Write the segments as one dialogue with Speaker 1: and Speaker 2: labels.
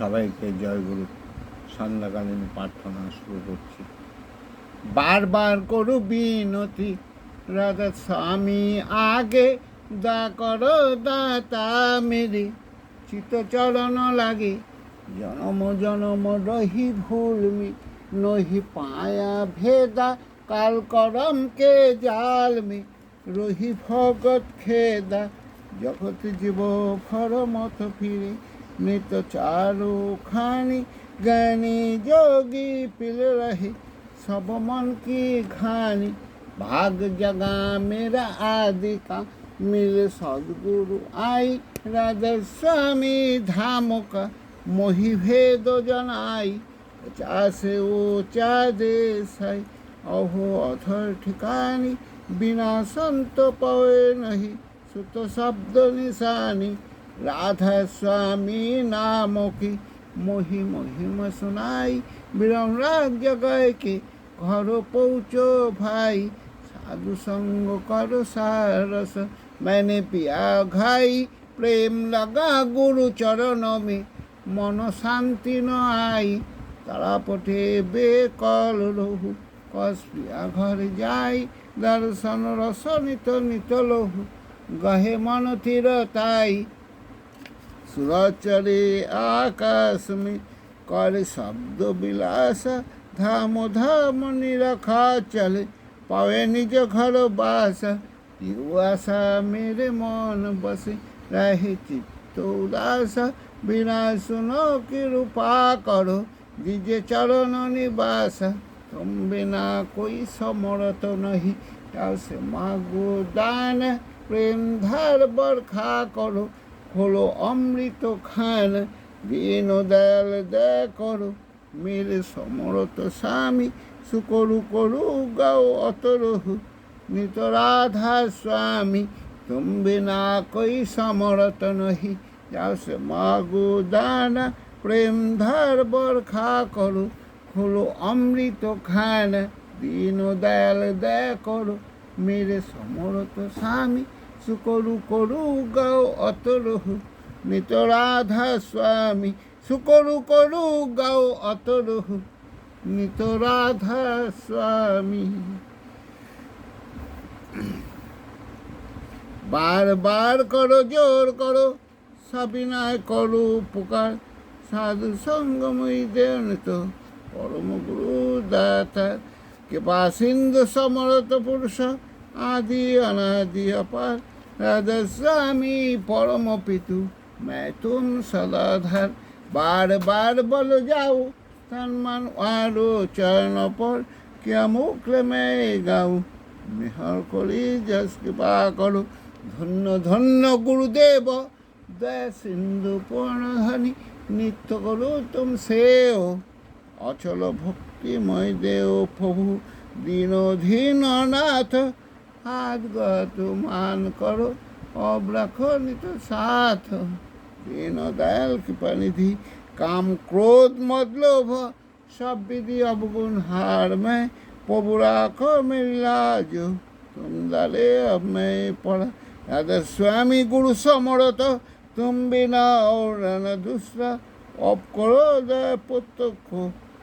Speaker 1: সবাইকে জয়গুরু সন্ধ্যাকালীন প্রার্থনা শুরু করছি। বারবার করু বিনতি রাধা স্বামী, আগে দা করো দাতা মেরে চিত চরণ লাগে। জনম জনম রহি ভুলমি নহি পায়া ভেদা, কাল করম কে জাল মে রহি ভগত খেদা। জগত জীব ফর মত ফিরে नित तो चारू खानी गणी जोगी पिल रही, सब मन की खानी भाग जगा मेरा आदि का मेरे सदगुरु आई राधा स्वामी धाम का। मोहि भेद जन आई चासे ओ चा देश अहो अथर ठिकानी, बिना संत पवे नहीं, सुत शब्द निशानी। রাধা স্বামী নামকি মহি মহিম শোনাই বিরম রাগ জগয়কে ঘর পৌঁছ ভাই, সাধু সঙ্গ কর সারস মানে পিয়া ঘাই, প্রেম লগা গুরু চরণ মে মন শান্তি নাই তারাপটে বেকল রহু কসপিয়া ঘরে যাই, দর্শন রস নিত নিত লহু, গহে মন থির তাই সুরচরে আকাশ মে করে শব্দ বিলাস ধাম ধাম নিরখা চলে পাবে নিজ ঘর বাস ইউ আশা মেরে মন বসে রাহে চিত্ত উদাস বিনা শুনো কৃপা করো দিজে চরণ নিবাস তুম বিনা कोई समरत नहीं से मागो दान প্রেম ধার বরখা করো হলো অমৃত খান, দীন দয়াল দয়া করো মেরে সমরত স্বামী, সুকরু করু, গাও অতরহু। নিত রাধা স্বামী, তুমি না কই সমরত নহি। যাও সে মাগু দানা, প্রেম ধার বরখা করু। হলো অমৃত খান, দীন দয়াল দয়া করো মেরে সমরত স্বামী সুকরু করু গাও অতরহু নিত রাধা স্বামী, সুকরু করু গাও অতরহু নিত রাধা স্বামী বারবার করো, জোর করো, সাবিনায় করো উপকার। সাধু সঙ্গময়ী পরম গুরু দাতা। কৃপা সিন্ধু সমরত পুরুষ, আদি অনাদি অপার। রাধা স্বামী পরম পিতু मैं तुम सदाधर बार बार बोल जाओ तन मन आरो चरण पर क्या মুখলে मैं গাও মেহর করি যশ কৃপা করো ধন্য ধন্য গুরুদেব দয়া সিন্ধু পূর্ণধনী নিত্য করো তুম সেও অচল ভক্তিময় দেও প্রভু দীনধীন নাথ আগত মান করো অব্রাখনিত সাথ দীনদয়াল কৃপানিধি, কাম ক্রোধ মতলোভ সব বিধি অবগুণ হার মে প্রভুরাখ মিলাজ তুমদালে মে পড়া, রাধা স্বামী গুরু সমরত, তুম বিনা রানা দুসরা, অপ করো দয়া প্রত্যক্ষ।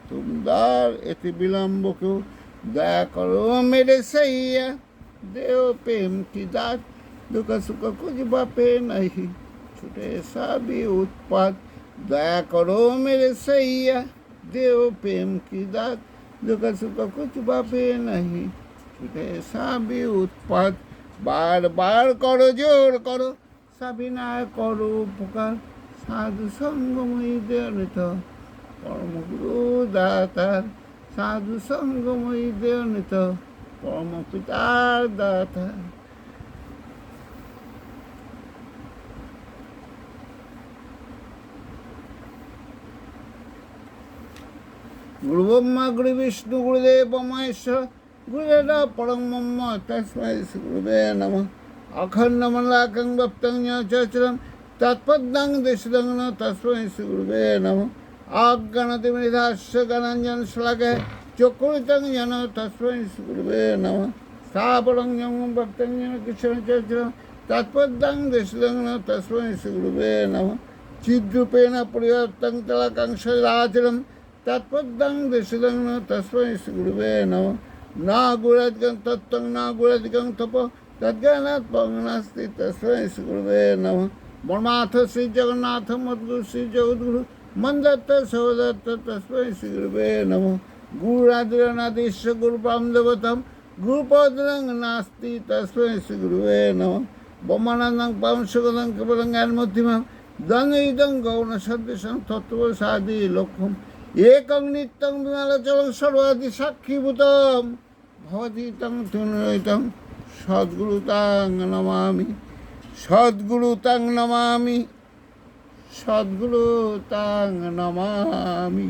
Speaker 1: তুমদার এতে বিলম্ব কেউ দয়া করো মেরে সাইয়া। সৈয়া দেও প্রেম কি দাত দুঃখ সুখ কুछ বাপে নাহি ছুটে সবই উৎপাত দয়া করো মেরে সৈয়া দেও প্রেম কি দাত দুঃখ সুখ কুछ বাপে নাহি ছুটে সবই উৎপাত বার বার করো জোর করো সাবিনায় করো উপকার সাধু সঙ্গময়ী দেয়নিত পরমগুরু দাতার সাধু সঙ্গময়ী দেয়নিত পরম পিতার দাতা গুরু ব্রহ্মা গুরু বিষ্ণু গুরুদেব মহেশ্বর গুরুরা পরম ব্রহ্ম তস্মৈ গুরুবে নম অখণ্ডমলাকং ভক্তং চচরম তৎপদ্দাং দেশদং তস্মৈ গুরুবে নম অজ্ঞানতি মৃধাস্য গণঞ্জন শ্লাঘে ചൊക്കൊഴുത്തങ്ങ് ഞാൻ തസ്വൈവ സ്ഥാപടം ഞങ്ങൾ ഭക്തം ഞാൻ കൃഷ്ണചരിത്രം തത്പദാങ് ദശലഗ്ന തസ്വൈ സുഗുരുവേ നമ ചിദ്രൂപേണ പ്രിയത്തം തളകംശലാചരം തത്പദാങ് ദശലഗ്ന തസ്വൈ സുഗുരുവേ നമ ना गुळादगं तत्तं ना गुळादगं तप तद्गणात पवनास्ति तस्मै सुगुरुवे नमः ममाथ श्री जगन्नाथ मद्गुरु श्री जगद्गुरु मंदत्त सवदत्त तस्मै सुगुरुवे नमः গুড়াদুরনাদিশ্য গুরুপাম দেবতম গুরুপদ্রং নাস্তি তস্মৈ শ্রীগুরুবে নম বমানন্দং পাম সুগদং কেবলং জ্ঞানমতিমাম দনইদং গৌণ সদৃশং তত্ত্ব সাদি লক্ষ্যম একং নিত্যং বিমালোচলং সর্বাদি সাক্ষীভূতম ভবতীতং তুনৈতং সদ্গুরুতাং নমামি সদ্গুরুতাং নমামি সদ্গুরুতাং নমামি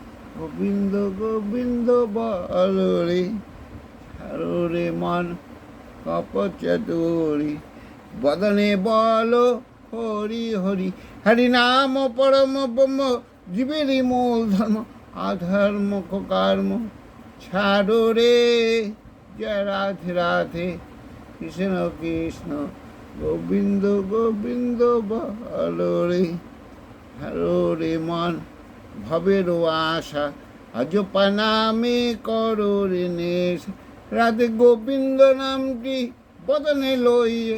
Speaker 1: গোবিন্দ গোবিন্দ বল রে ছাড়ো রে বদনে বল হরি হরি হরি নাম পরম ব্রহ্ম, জীবেরই মূল ধর্ম আধর্ম কর্ম ছাড়ো রে, জয় রাধে রাধে। কৃষ্ণ কৃষ্ণ, গোবিন্দ গোবিন্দ বল রে হ্যালো মন ভবের আশা। আজ পানামে করো রে রাধে গোবিন্দ নামটি বদনে লইয়ে।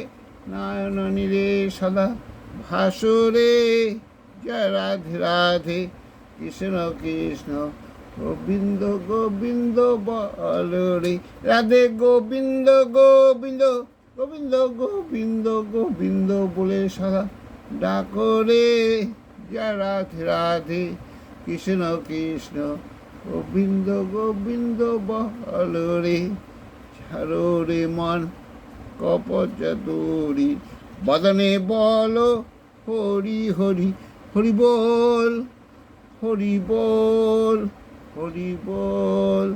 Speaker 1: নারায়ণ নীরে সদা ভাসরে জয় রাধে রাধে। কৃষ্ণ কৃষ্ণ গোবিন্দ গোবিন্দ বল রে। রাধে গোবিন্দ গোবিন্দ গোবিন্দ গোবিন্দ গোবিন্দ বলে সদা ডাকরে জয় রাধে রাধে। কৃষ্ণ কৃষ্ণ গোবিন্দ গোবিন্দ বল রে ছাড়ো রে মন কপচতুরি বদনে বল হরি হরি হরি বল হরি বল হরি বল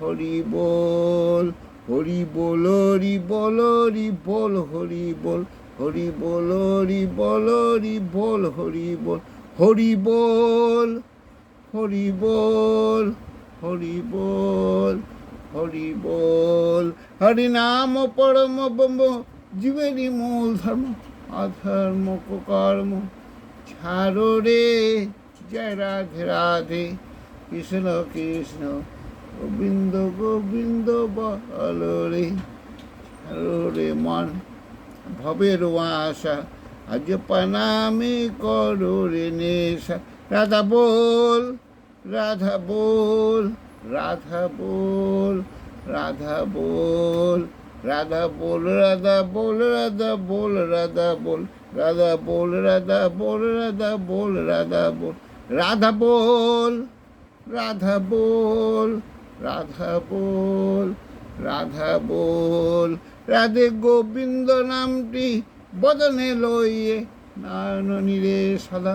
Speaker 1: হরি বল হরি বল হরি বল হরি বল হরি বল হরি বল হরি বল হরি বল হরি বল হরি বল হরি বল হরি বল হরি বল। হরি নাম পরম ব্রহ্ম, জীবেরই মূল ধর্ম, অধর্ম কর্ম ছাড়ো রে, জয় রাধে রাধে। কৃষ্ণ কৃষ্ণ, গোবিন্দ গোবিন্দ বল রে। ছাড়ো রে মন, ভবের আশা আজ পানামে করো রে নেশা। রাধা বল রাধা বল রাধা বল রাধা বল রাধা বল রাধা বল রাধা বল রাধা বল রাধা বল রাধা বল রাধা বল রাধা বল রাধা বল রাধা বল রাধা বল রাধা বল রাধে গোবিন্দ নামটি বদনে লইয়ে নারায়ণ নীরে সদা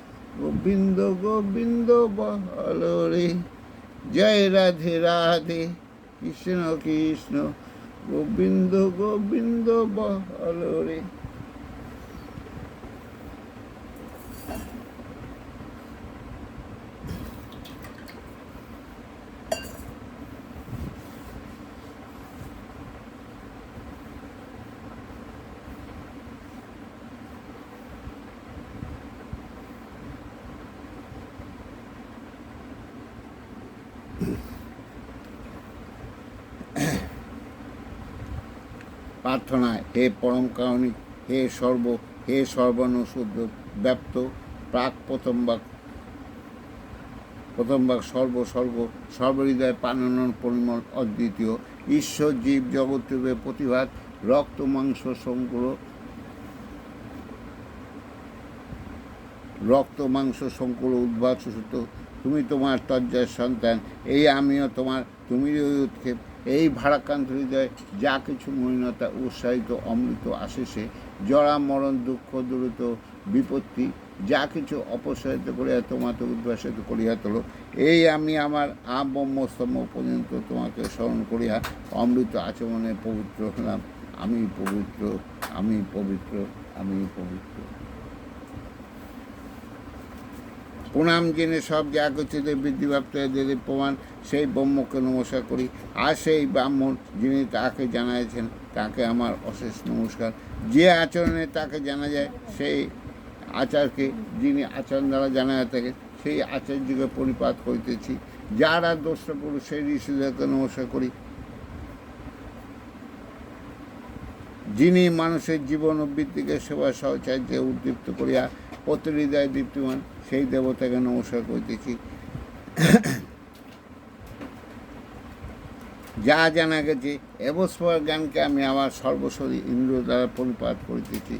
Speaker 1: গোবিন্দ গোবিন্দ বল রে। জয় রাধে রাধে। কৃষ্ণ কৃষ্ণ। গোবিন্দ গোবিন্দ বল রে। প্রার্থনায় হে পরম কারণিক হে সর্ব, হে সর্বানুশুদ্ধ ব্যাপ্ত প্রাক প্রথম বাক, প্রথম ভাগ সর্ব সর্ব, সর্বহৃদয় পানন পরিমল অদ্বিতীয়। ঈশ্বর জীব জগৎরূপে প্রতিভাত, রক্ত, মাংস সংকুল রক্ত, মাংস সংকুল উদ্ভাস সুত তুমি তোমার তজ্জার সন্তান, এই আমিও তোমার তুমি উৎক্ষেপ। এই ভারাক্রান্ত হৃদয় যা কিছু মহিনতা উৎসাহিত, অমৃত আশেষে জরা মরণ, দুঃখ, দূরত বিপত্তি যা কিছু অপসারিত করিয়া তোমাকে উদ্ভাসিত করিয়া তোলো। এই আমি আমার আব্রহ্মস্তম্ভ পর্যন্ত তোমাকে স্মরণ করিয়া অমৃত আচমনে পবিত্র হলাম। আমি পবিত্র আমি পবিত্র আমি পবিত্র। প্রণাম জেনে সব যা গচ্ছিতে বৃদ্ধিপ্রাপ্ত এদের প্রমাণ, সেই ব্রহ্মকে নমস্কার করি। আর সেই ব্রাহ্মণ যিনি তাকে জানাইছেন তাকে আমার অশেষ নমস্কার। যে আচরণে তাকে জানা যায়, সেই আচারকে যিনি আচরণ দ্বারা জানা থাকে, সেই আচার্যকে পরিপাত করিতেছি। যারা দোষ পুরুষ সেই ঋষিদেরকে নমস্কার করি। যিনি মানুষের জীবন ও বৃত্তিকে সেবা সহচার্যে উদ্দীপ্ত করিয়া প্রতিহৃদয় দীপ্তিমান সেই দেবতাকে নমস্কার করিতেছি। যা জানা গেছে এবস্পর জ্ঞানকে আমি আমার সর্বশরী ইন্দ্র দ্বারা পরিপাত করিতেছি।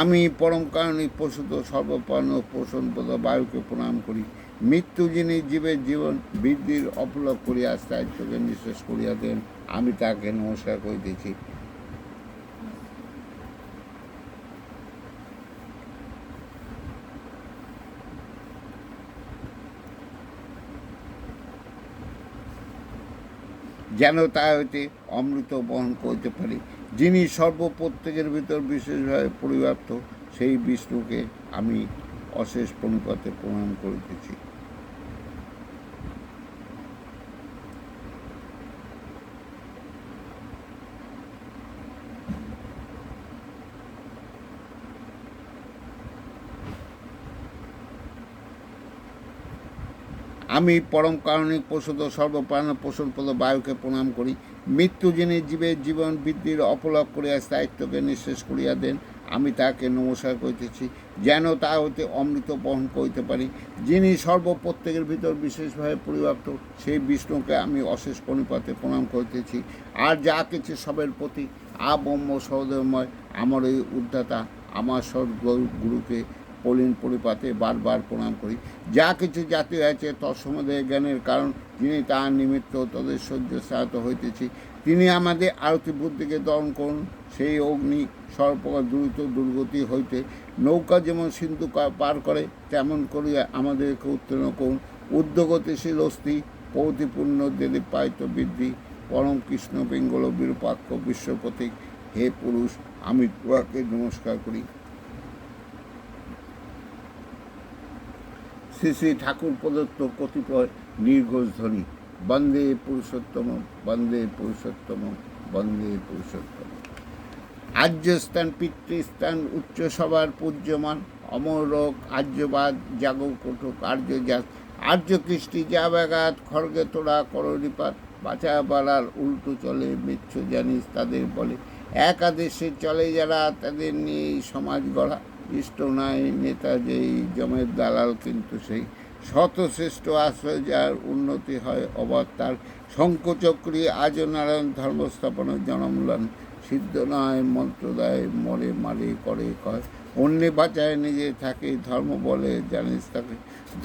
Speaker 1: আমি পরম কারণিক পশুত সর্বপর্ণ পোষণ পদ বায়ুকে প্রণাম করি। মৃত্যু যিনি জীবের জীবন বৃদ্ধির অপলক করিয়া স্থায়িত্বকে নিঃশেষ করিয়া দেন, আমি তাকে নমস্কার করিতেছি। যেন তা হইতে অমৃত বহন করতে পারি। যিনি সর্ব প্রত্যেকের ভিতর বিশেষভাবে পরিব্যাপ্ত, সেই বিষ্ণুকে আমি অশেষ প্রণিপাতে প্রণাম করিতেছি। আমি পরম কারণিক পোষদ সর্বপ্রাণ পদ বায়ুকে প্রণাম করি। মৃত্যু যিনি জীবের জীবন বৃদ্ধির অপলক করিয়া স্থায়িত্বকে নিঃশেষ করিয়া দেন, আমি তাকে নমস্কার করিতেছি, যেন তা হতে অমৃত বহন করিতে পারি। যিনি সর্ব প্রত্যেকের ভিতর বিশেষভাবে পরিব্যাপ্ত, সেই বিষ্ণুকে আমি অশেষ পরিপাতে প্রণাম করিতেছি। আর যা কিছু সবের প্রতি আবম্য সহদেবময় আমার এই উদ্ধাতা, আমার সব গুরুকে পলিন পরিপাতে বারবার প্রণাম করি। যা কিছু জাতি আছে তৎসম্বন্ধে জ্ঞানের কারণ, যিনি তার নিমিত্ত তাদের সহ্য সাহায্য হইতেছি। তিনি আমাদের আরতি বুদ্ধিকে দরণ করুন, সেই অগ্নি সর্বপ্রকার দ্রুত দুর্গতি হইতে। নৌকা যেমন সিন্ধু পার করে, তেমন করিয়া আমাদেরকে উত্তীর্ণ করুন। উদ্যোগতিশীল অস্থি, প্রতিপূর্ণ দেদে পাইত বৃদ্ধি, পরম কৃষ্ণ বেঙ্গল বিরূপাক্ষ বিশ্বপ্রতীক হে পুরুষ, আমি তোমাকে নমস্কার করি। শ্রী শ্রী ঠাকুর প্রদত্ত কতিপয় নির্ঘোষ ধ্বনি, বন্দে পুরুষোত্তম বন্দে পুরুষোত্তম বন্দে পুরুষোত্তম। আর্যস্থান, পিতৃস্থান উচ্চ সবার পূজ্যমান অমরক আর্যবাদ জাগকটক আর্যজাত আর্য কৃষ্টি ব্যাঘাত খড়গে তোড়া কররিপাত বাঁচা বাড়ার উল্টো চলে মিচ্ছ জানিস তাদের বলে। একাদেশে চলে যারা, তাদের নিয়ে সমাজ গড়া। নাই নেতা যেই জমের দালাল কিন্তু সেই শতশ্রেষ্ঠ আশ্রয় যার উন্নতি হয় অবাক তার শঙ্কচক্রী আজ নারায়ণ ধর্মস্থাপনের জনমূলন সিদ্ধ নয়, মন্ত্রদায় মরে মারে করে কয়। অন্যে বাঁচায় নিজে থাকে ধর্ম বলে জানিস তাকে।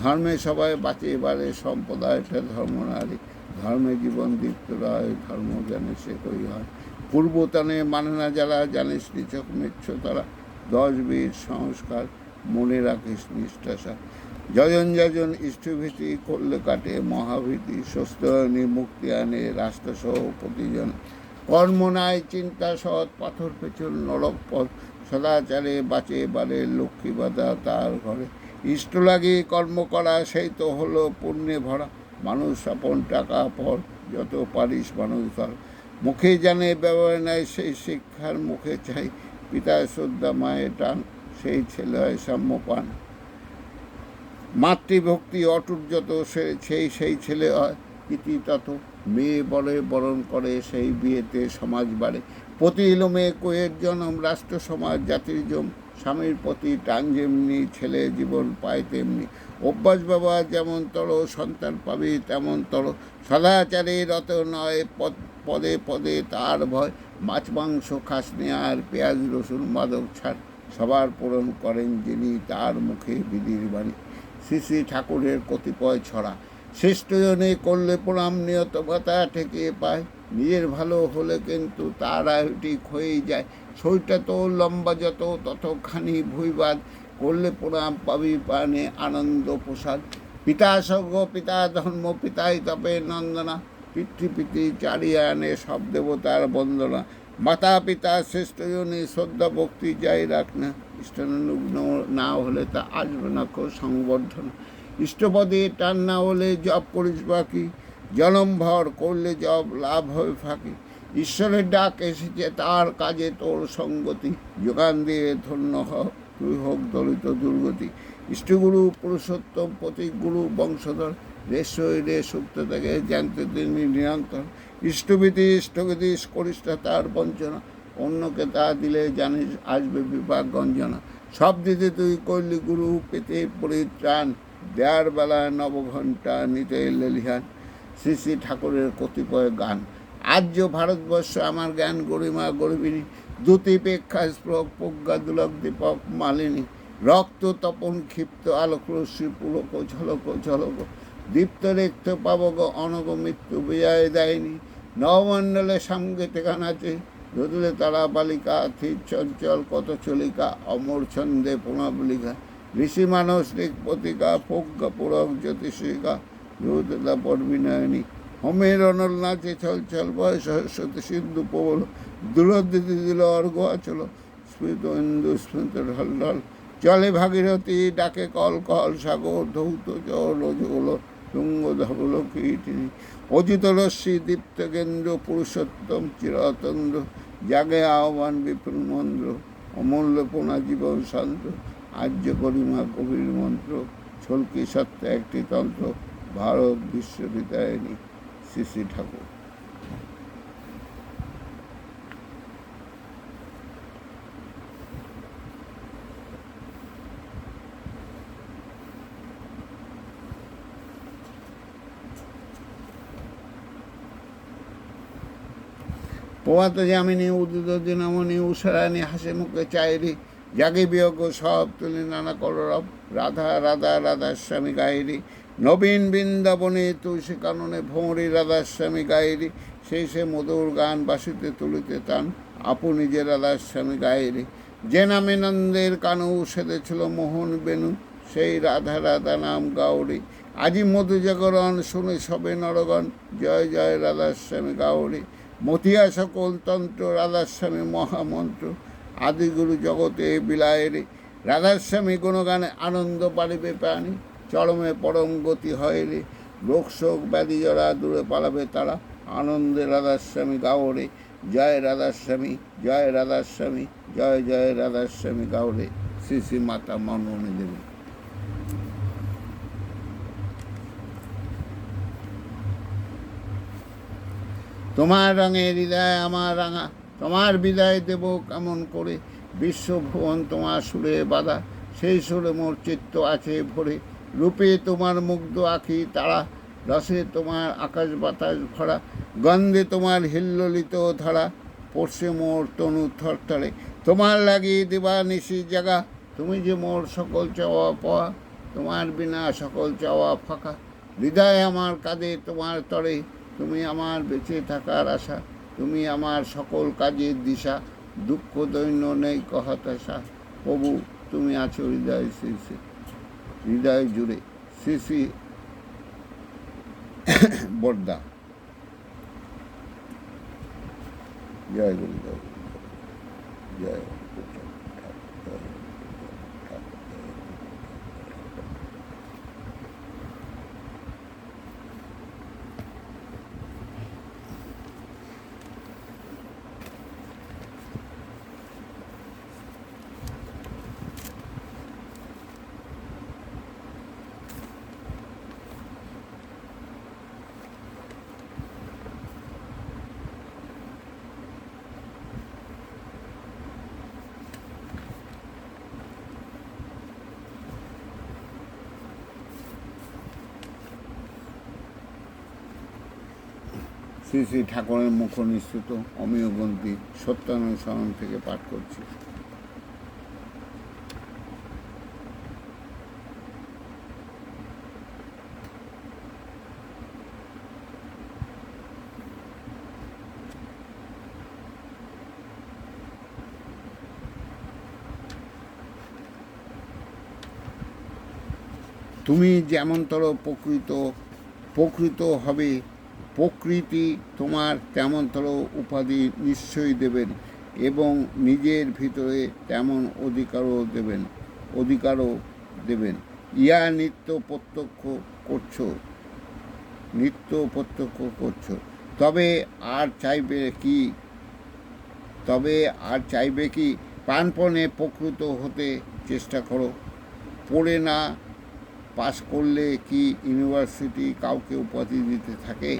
Speaker 1: ধর্মে সবাই বাঁচে এবারে সম্প্রদায়টা ধর্ম নারী। ধর্মে জীবন দীপ্ত রয়, ধর্ম জ্ঞানে সে কই হয়। পূর্বতনে মানে না যারা জানিস নিচক মিচ্ছ তারা। দশ বীর সংস্কার, মনে রাখিস নিষ্ঠাসা। যজন যজন ইষ্টভীতি করলে কাটে, মহাভীতি স্বস্তি মুক্তি আনে রাষ্ট্রসহ প্রতিজন। কর্ম নাই, চিন্তা সৎ, পাথর পেছন নরক পথ, সদাচারে বাঁচে বারে লক্ষ্মী বাধা তার ঘরে। ইষ্ট লাগে কর্ম করা, সেই তো হলো পুণ্যে ভরা। মানুষ আপন টাকা পর যত পারিস মানুষ ধর। মুখে জানে ব্যবহার নেয় সেই শিক্ষার মুখে চাই। পিতায় শ্রদ্ধা, মায়ের টান, সেই ছেলে হয় সাম্য পান মাতৃভক্তি অটুট যত সে- সেই সেই ছেলে হয় ইতি তত। মেয়ে বলে বরণ করে, সেই বিয়েতে সমাজ বাড়ে। প্রতি মেয়ে কোয়ের জনম, রাষ্ট্র, সমাজ, জাতির জম। স্বামীর প্রতি টান যেমনি, ছেলে জীবন পায় তেমনি। অভ্যাস বাবা যেমন তর, সন্তান পাবি তেমন তর। সদাচারে রত নয় পদে পদে তার ভয়। মাছ, মাংস খাসনি আর পেঁয়াজ, রসুন, মাদক ছাড় সবার পূরণ করেন যিনি তার মুখে বিধির বাণী। শ্রী শ্রী ঠাকুরের কতিপয় ছড়া শ্রেষ্ঠজনে করলে প্রণাম, নিয়ত ভাতা ঠেকিয়ে পায়। নিজের ভালো হলে কিন্তু তার আয়ুটি ক্ষয়েই যায়। শরীরটা তো লম্বা যত, ততখানি ভুইবাদ। করলে প্রণাম পাবি পানে আনন্দ প্রসাদ। পিতা স্বর্গ পিতা ধর্ম, পিতাই তপে নন্দনা। পিতৃপিতি চারিয়ে আনে সব দেবতার বন্দনা। মাতা পিতা শ্রেষ্ঠজনে শ্রদ্ধা, ভক্তি যাই রাখ না। ইষ্টানুগ্ন না হলে তা আসবে না কো সংবর্ধন। ইষ্টপদে টান না হলে জপ করিস বাকি। জনমভর করলে জব লাভ হবে ফাঁকি। ঈশ্বরের ডাক এসেছে, তার কাজে তোর সঙ্গতি। যোগান দিয়ে ধন্য হ, তুই হোক দলিত দুর্গতি। ইষ্টগুরু পুরুষোত্তম প্রতীক গুরু বংশধর। রেশ সুপ্ত থেকে জানতে তিনি নিরন্তর। ইষ্টবিধি ইষ্টবিধি করিস তার বঞ্চনা। অন্যকে তা দিলে জানিস আসবে বিপাক গঞ্জনা। সব দিতে তুই করলি গুরু, পেতে পরিত্রাণ। দেয়ার বেলায় নবঘণ্টা নিতে লেলিহান। শ্রী শ্রী ঠাকুরের কতিপয় গান। আর্য ভারতবর্ষ আমার জ্ঞান গরিমা গরিবিনী। দ্যুতি পেক্ষা স্প্রক প্রজ্ঞা দুলক দীপক মালিনী। রক্ত তপন ক্ষিপ্ত আলোক রশ্মি পুলক ঝলক ঝলক। দীপ্ত রেক্ত পাবক অনগ মৃত্যু বিজয় দেয়নি। নবমণ্ডলে সঙ্গে টেকান আছে। যদুলে তারা বালিকা থির চঞ্চল কত চলিকা অমর ছন্দে পুনবলিকা ঋষি মানস ঋক পতিকা প্রজ্ঞা পুরক জ্যোতিষিকা রুদলা পর্বিনয়নী হোমের অনল নাচে চল চল বয়স সরস্বতী, সিন্ধু প্রবল দূরদিতি দিল অর্ঘ আচল স্মৃত ইন্দু স্মৃত ঢল ঢল চলে ভাগীরথী ডাকে কল কল সাগর, ধৌত, জল জল তুঙ্গ ধবল কীর্তিনি অজিত রশ্মি দীপ্ত কেন্দ্র পুরুষোত্তম চিরতন্দ্র, জাগে আহ্বান বিপুল মন্ত্র অমূল্য পোনা জীবন শান্ত আর্য করিমা কবির মন্ত্র, ছলকি সত্য একটি তন্ত্র, ভারত বিশ্ববিদ্যায়নী, শ্রী শ্রী ঠাকুর। যামিনী উদিত দিনমণি উষারানী হাসে মুখে চাইরি জাগে বিয়োগ সব তুলি নানা কররব রাধা রাধা রাধার স্বামী গাইরি, নবীন বৃন্দাবনে তুলসী কাননে ভৌরি রাধার স্বামী গাইরি, সেই সে মধুর গান বাসিতে তুলিতে তান আপনি যে রাধার স্বামী গাইরি। যে নামে নন্দের কানু সেদেছিল মোহন বেনু, সেই রাধা রাধা নাম গাউরি। আজি মধু জাগরণ শুনে সবে নরগণ, জয় জয় রাধার স্বামী গাউরি। মতিয়া সকল তন্ত্র, রাধাস্বামী মহামন্ত্র, আদিগুরু জগতে বিলায়েরে, রাধাস্বামী গুণগানে আনন্দ পারিবে প্রাণী, চরমে পরম গতি হয় রে লোক শোক ব্যাধি জরা দূরে পালাবে তারা, আনন্দে রাধাস্বামী গাওরে, জয় রাধাস্বামী জয় রাধাস্বামী, জয় জয় রাধাস্বামী গাওরে, শ্রী শ্রী মাতা মনমণি দেবী। তোমার রঙে হৃদয় আমার রাঙা, তোমার বিদায় দেব কেমন করে? বিশ্বভুবন তোমার সুরে বাধা, সেই সুরে মোর চিত্ত আছে ভরে। রূপে তোমার মুগ্ধ আখি তারা, রসে তোমার আকাশ বাতাস ভরা, গন্ধে তোমার হিল্লিত ধরা পড়ছে মোর তনু থরথরে। তোমার লাগিয়ে দেবা নিশি জাগা, তুমি যে মোর সকল চাওয়া পাওয়া, তোমার বিনা সকল চাওয়া ফাঁকা। হৃদয় আমার কাঁধে তোমার তরে তুমি আমার বেঁচে থাকার আশা, তুমি আমার সকল কাজের দিশা, দুঃখ দৈন্য নেই হতাশা প্রভু, তুমি আছো হৃদয় শ্রী শ্রী হৃদয় জুড়ে। শ্রী শ্রী বর্দা। জয় গুরু জয় জয়। শ্রী শ্রী ঠাকুরের মুখ নিঃসৃত অমীয় গ্রন্থি সত্যানুসরণ থেকে পাঠ করছি। তুমি যেমনতর প্রকৃত প্রকৃত হবে প্রকৃতি তোমার তেমন তেমনতর উপাধি নিশ্চয়ই দেবেন এবং নিজের ভিতরে তেমন অধিকারও দেবেন অধিকারও দেবেন। ইয়া নিত্য প্রত্যক্ষ করছ, নিত্য প্রত্যক্ষ করছ। তবে আর চাইবে কি? তবে আর চাইবে কি? প্রাণপণে প্রকৃত হতে চেষ্টা করো। পড়ে না পাস করলে কি ইউনিভার্সিটি কাউকে উপাধি দিতে থাকে?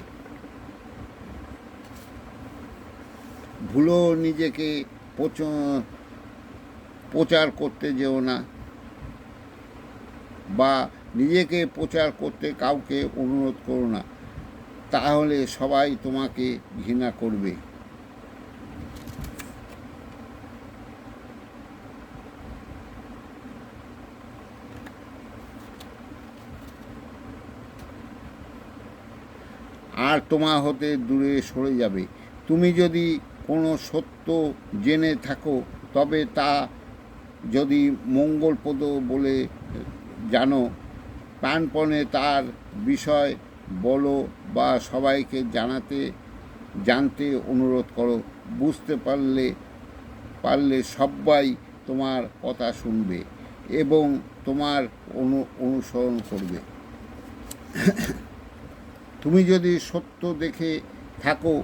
Speaker 1: ভুলো নিজেকে প্রচ- প্রচার করতে যেও না বা নিজেকে প্রচার করতে কাউকে অনুরোধ করো না। তাহলে সবাই তোমাকে ঘৃণা করবে। আর তোমা হতে দূরে সরে যাবে। তুমি যদি কোনো সত্য জেনে থাকো, তবে তা যদি মঙ্গলপদ বলে জানো, প্রাণপণে তার বিষয় বলো বা সবাইকে জানাতে, জানতে অনুরোধ করো। বুঝতে পারলে পারলে সবাই তোমার কথা শুনবে এবং তোমার অনু, অনুসরণ করবে। তুমি যদি সত্য দেখে থাকো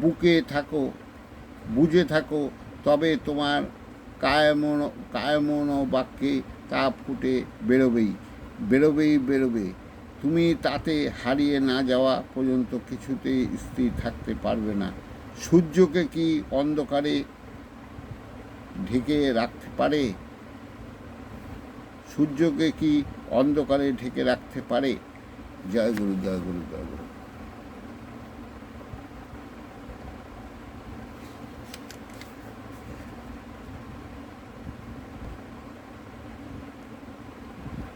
Speaker 1: বুকে থাকো, বুঝে থাকো, তবে তোমার কায়মন কায়মন বাক্যে তা ফুটে বেরোবেই বেরোবেই, বেরোবে। তুমি তাতে হারিয়ে না যাওয়া পর্যন্ত কিছুতেই স্থির থাকতে পারবে না। সূর্যকে কি অন্ধকারে ঢেকে রাখতে পারে? সূর্যকে কি অন্ধকারে ঢেকে রাখতে পারে? জয় গুরু জয় গুরু জয় গুরু।